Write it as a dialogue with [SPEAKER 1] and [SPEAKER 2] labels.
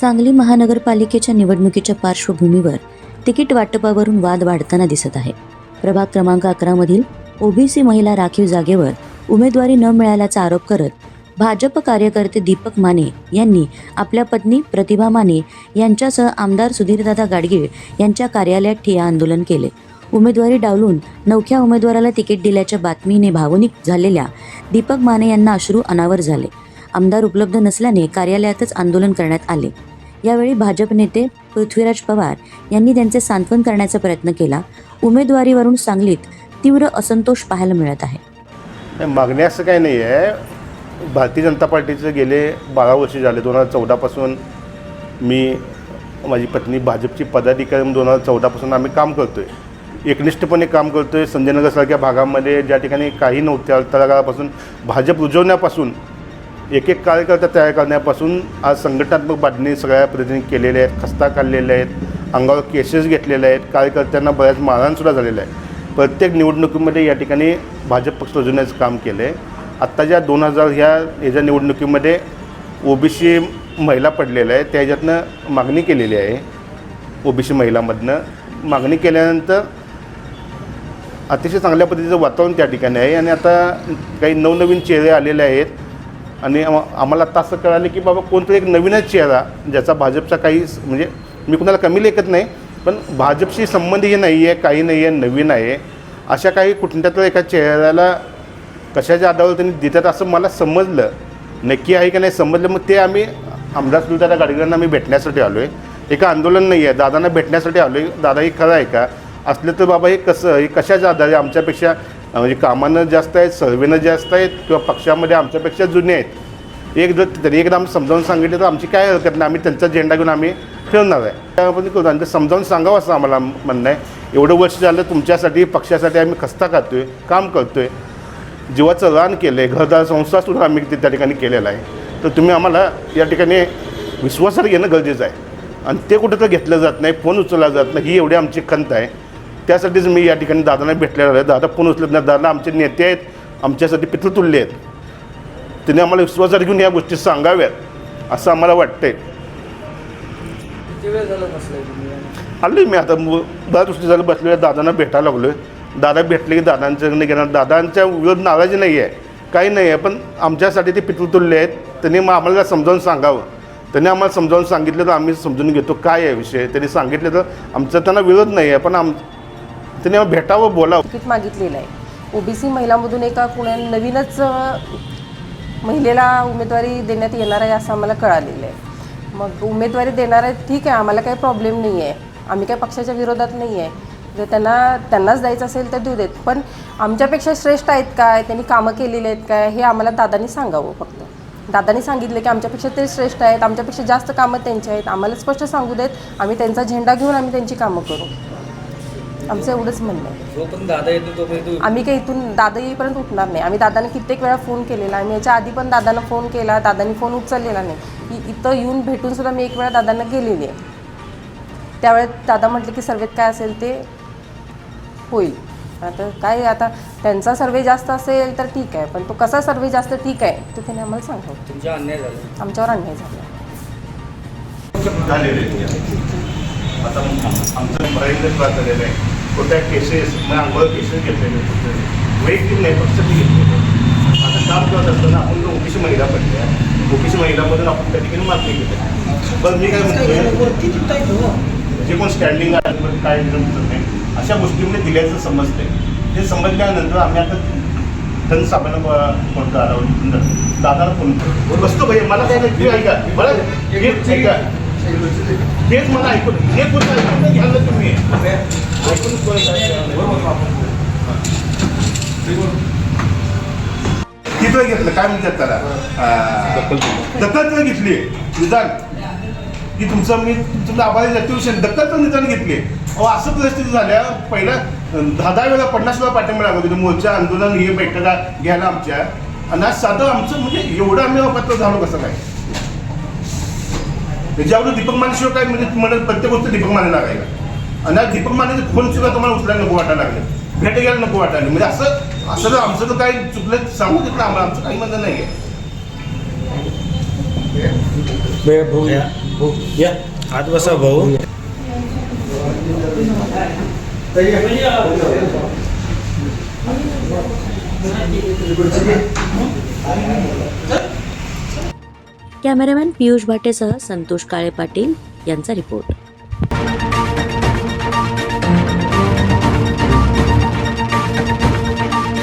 [SPEAKER 1] सांगली महानगरपालिकेच्या निवडणुकीच्या पार्श्वभूमीवर तिकीट वाटपावरून वाद वाढताना दिसत आहे. प्रभाग क्रमांक अकरामधील ओबीसी महिला राखीव जागेवर उमेदवारी न मिळाल्याचा आरोप करत भाजप कार्यकर्ते दीपक माने यांनी आपल्या पत्नी प्रतिभा माने यांच्यासह आमदार सुधीरदादा गाडगीळ यांच्या कार्यालयात ठिया आंदोलन केले. उमेदवारी डावलून नवख्या उमेदवाराला तिकीट दिल्याच्या बातमीने भावनिक झालेल्या दीपक माने यांना अश्रू अनावर झाले. आमदार उपलब्ध नसल्याने कार्यालयातच आंदोलन करण्यात आले. यावेळी भाजप नेते पृथ्वीराज पवार यांनी त्यांचे सांत्वन करण्याचा प्रयत्न केला. उमेदवारीवरून सांगलीत तीव्र असंतोष पाहायला मिळत आहे.
[SPEAKER 2] मागणी असं काही नाही आहे. भारतीय जनता पार्टीचे गेले बारा वर्ष झाले. दोन हजार चौदापासून मी माझी पत्नी भाजपची पदाधिकारी म्हणून दोन हजार चौदापासून आम्ही काम करतो आहे एकनिष्ठपणे काम करतो आहे संजयनगरसारख्या भागामध्ये ज्या ठिकाणी काही नव्हत्या तळागाळापासून भाजप रुजवण्यापासून एक एक कार्यकर्ता तयार करण्यापासून आज संघटनात्मक बातमी सगळ्या प्रतिनिधी केलेल्या आहेत खस्ता काढलेल्या आहेत अंगावर केसेस घेतलेल्या आहेत कार्यकर्त्यांना बऱ्याच मारहाणसुद्धा झालेलं आहे प्रत्येक निवडणुकीमध्ये या ठिकाणी भाजप पक्ष रुजवण्याचं काम केलं आहे आत्ता ज्या दोन हजार ह्या याच्या निवडणुकीमध्ये ओबीसी महिला पडलेल्या आहे त्या ह्याच्यातनं मागणी केलेली आहे. ओबीसी महिलामधनं मागणी केल्यानंतर अतिशय चांगल्या पद्धतीचं वातावरण त्या ठिकाणी आहे. आणि आता काही नवनवीन चेहरे आलेले आहेत. आणि आम्हाला आता असं कळालं की बाबा कोणतरी एक नवीनच चेहरा ज्याचा भाजपचा काही म्हणजे मी कुणाला कमी लेखत नाही पण भाजपशी संबंध हे नाही आहे काही नाही आहे नवीन आहे अशा काही कुठल्या तर एका चेहऱ्याला कशाच्या आधारावर त्यांनी देतात असं मला समजलं. नक्की आहे का नाही समजलं? मग ते आम्ही आमदार सुलताना गाडगेंना आम्ही भेटण्यासाठी आलो आहे एका आंदोलन नाही आहे दादांना भेटण्यासाठी आलो आहे दादा हे खरं आहे का? असलं तर बाबा हे कसं हे कशाच्या आधारे आमच्यापेक्षा म्हणजे कामानं जास्त आहेत सर्वेनं जास्त आहेत किंवा पक्षामध्ये आमच्यापेक्षा जुने आहेत. एक जर तरी एकदा आम्ही समजावून सांगितलं तर आमची काय हरकत नाही आम्ही त्यांचा झेंडा घेऊन आम्ही फिरणार आहे. त्यामध्ये करू आणि ते समजावून सांगावं असं आम्हाला म्हणणं आहे. एवढं वर्ष झालं तुमच्यासाठी पक्षासाठी आम्ही खस्ता आहे काम करतो आहे जीवाचं रान केलं आहे घरदार संसारसुद्धा आम्ही त्या ठिकाणी केलेला आहे. तर तुम्ही आम्हाला या ठिकाणी विश्वासात घेणं गरजेचं आहे. आणि ते कुठं तर घेतलं जात नाही फोन उचलला जात नाही ही एवढी आमची खंत आहे. त्यासाठीच मी या ठिकाणी दादांना भेटलेला आहे. दादा फोन उचलत नाही दादा आमचे नेते आहेत. आमच्यासाठी पितृतुल्य आहेत. त्यांनी आम्हाला विश्वासात घेऊन या गोष्टी सांगाव्यात असं आम्हाला वाटतंय. आलोय मी आता. बऱ्याच गोष्टी झालं बसलोय. दादांना भेटायला लागलोय. दादा भेटले की दादांचं घेणार. दादांच्या विरोध नाराजी नाही आहे. काही नाही आहे पण आमच्यासाठी ते पितृतुल्य आहेत. त्यांनी मग आम्हाला समजावून सांगावं. त्यांनी आम्हाला समजावून सांगितलं तर आम्ही समजून घेतो काय आहे विषय. त्यांनी सांगितलं तर आमचा त्यांना विरोध नाही आहे पण आम त्यांनी भेटावं बोलावं.
[SPEAKER 3] तिकीट मागितलेलं आहे ओबीसी महिलामधून एका कुणा नवीनच महिलेला उमेदवारी देण्यात येणार आहे असं आम्हाला कळालेलं आहे. मग उमेदवारी देणार आहे ठीक आहे आम्हाला काही प्रॉब्लेम नाही आहे आम्ही काही पक्षाच्या विरोधात नाही आहे जर त्यांना त्यांनाच द्यायचं असेल तर देऊ देत. पण आमच्यापेक्षा श्रेष्ठ आहेत काय? त्यांनी कामं केलेली आहेत काय? हे आम्हाला दादांनी सांगावं फक्त. दादांनी सांगितलं की आमच्यापेक्षा ते श्रेष्ठ आहेत आमच्यापेक्षा जास्त कामं त्यांची आहेत. आम्हाला स्पष्ट सांगू देत आम्ही त्यांचा झेंडा घेऊन आम्ही त्यांची कामं करू. आमचं एवढंच म्हणणं आहे.
[SPEAKER 4] जो पण दादा येतो तोपर्यंत
[SPEAKER 3] आम्ही काही इथून दादा येईपर्यंत उठणार नाही. आम्ही दादाने कित्येक वेळा फोन केलेला आम्ही याच्या आधी पण दादांना फोन केला. दादांनी फोन उचललेला नाही. की इथं येऊन भेटून सुद्धा मी एक वेळा दादांना गेलेली आहे. त्यावेळेस दादा म्हटले की सर्वेत काय असेल ते होईल. आता काय आता त्यांचा सर्वे जास्त असेल तर ठीक आहे. पण तो कसा सर्वे जास्त ठीक आहे ते त्याने आम्हाला सांगावं
[SPEAKER 4] तुमच्या अन्याय झाला.
[SPEAKER 3] आमच्यावर अन्याय झाला.
[SPEAKER 2] झालेले आता आमचं बरेच त्रास झालेला आहे. कोणत्या केसेस मग अंगावर केसेस घेतलेले फक्त वैयक्तिक नाही फक्त ते घेतलेले आता काम करत असताना आपण ओबीसी महिला पडल्या ओबीसी महिलामधून आपण त्या ठिकाणी मागणी केली पण मी काय म्हणतो जे कोण स्टँडिंग आहे काय जमत नाही अशा गोष्टीमध्ये दिल्याचं समजतंय ते समजल्यानंतर आम्ही आता धन साहेबांना फोन करा दादाला फोन करतो बसतो भाई मला काय नाही तुम्ही ऐका मला हेच ऐका हेच मला ऐकून हे गोष्ट ऐकून नाही घ्याल तुम्ही किती तिथं घेतलं? काय म्हणतात त्याला? हा. दखल घेतली. निदान. की तुमचं मी तुमचं आभारी जाती दखल तर निदान घेतले. अहो असं परिस्थिती झाल्या. पहिल्या दहा दहा वेळा पन्नास वेळा पाठिंबा लागत होते मोर्चा आंदोलन हे बैठका घ्यायला आमच्या. आणि आज साधं आमचं म्हणजे एवढं आम्ही अपात्र झालो कसं काय? त्याच्यावर दीपक मानेशिवाय काय म्हणजे म्हणत प्रत्येक गोष्ट दीपक माने लागायला आणि दीपक मानेचे फोन सुद्धा तुम्हाला उचलायला नको वाटायला लागलं. भेट घ्यायला नको वाटायला म्हणजे असं असं आमचं तर काही चुकलं सांगू देत आम्हाला. आमचं काही म्हणणं नाही आहे.
[SPEAKER 5] आत बसा भाऊ.
[SPEAKER 1] कॅमेरामॅन पियुष भाटेसह संतोष काळे पाटील यांचा रिपोर्ट.